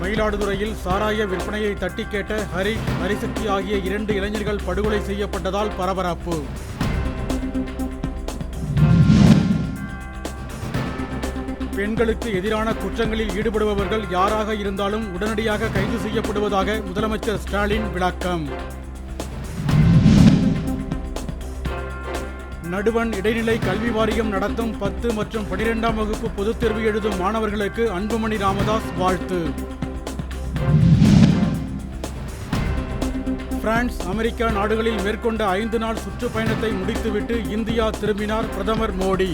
மயிலாடுதுறையில் சாராய விற்பனையை தட்டி கேட்ட ஹரி ஹரிசக்தி ஆகிய இரண்டு இளைஞர்கள் படுகொலை செய்யப்பட்டதால் பரபரப்பு. பெண்களுக்கு எதிரான குற்றங்களில் ஈடுபடுபவர்கள் யாராக இருந்தாலும் உடனடியாக கைது செய்யப்படுவதாக முதலமைச்சர் ஸ்டாலின் விளக்கம். நடுவண் இடைநிலை கல்வி வாரியம் நடத்தும் பத்து மற்றும் பனிரெண்டாம் வகுப்பு பொதுத் தேர்வு எழுதும் மாணவர்களுக்கு அன்புமணி ராமதாஸ் வாழ்த்து. பிரான்ஸ் அமெரிக்கா நாடுகளில் மேற்கொண்ட ஐந்து நாள் சுற்றுப்பயணத்தை முடித்துவிட்டு இந்தியா திரும்பினார் பிரதமர் மோடி.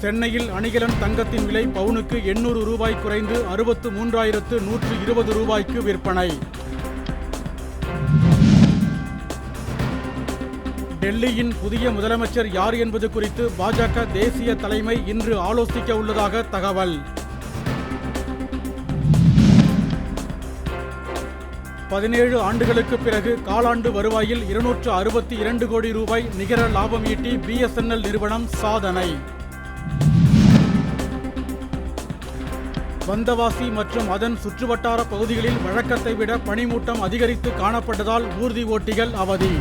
சென்னையில் அணிகலன் தங்கத்தின் விலை பவுனுக்கு எண்ணூறு ரூபாய் குறைந்து அறுபத்து மூன்றாயிரத்து நூற்று இருபது ரூபாய்க்கு விற்பனை. டெல்லியின் புதிய முதலமைச்சர் யார் என்பது குறித்து பாஜக தேசிய தலைமை இன்று ஆலோசிக்க உள்ளதாக தகவல். பதினேழு ஆண்டுகளுக்கு பிறகு காலாண்டு வருவாயில் இருநூற்று அறுபத்தி இரண்டு கோடி ரூபாய் நிகர லாபம் ஈட்டி பிஎஸ்என்எல் நிறுவனம் சாதனை. வந்தவாசி மற்றும் அதன் சுற்றுவட்டார பகுதிகளில் வழக்கத்தை விட பனிமூட்டம் அதிகரித்து காணப்பட்டதால் ஊர்தி ஓட்டிகள் அவதி.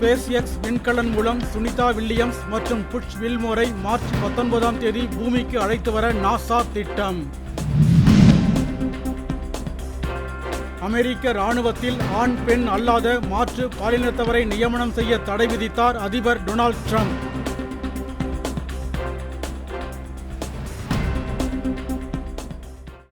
ஸ்பேஸ் எக்ஸ் விண்கலன் மூலம் சுனிதா வில்லியம்ஸ் மற்றும் புஷ் வில்மோரை மார்ச் பத்தொன்பதாம் தேதி பூமிக்கு அழைத்து வர நாசா திட்டம். அமெரிக்க ராணுவத்தில் ஆண் பெண் அல்லாத மாற்று பாலினத்தவரை நியமனம் செய்ய தடை விதித்தார் அதிபர் டொனால்ட் ட்ரம்ப்.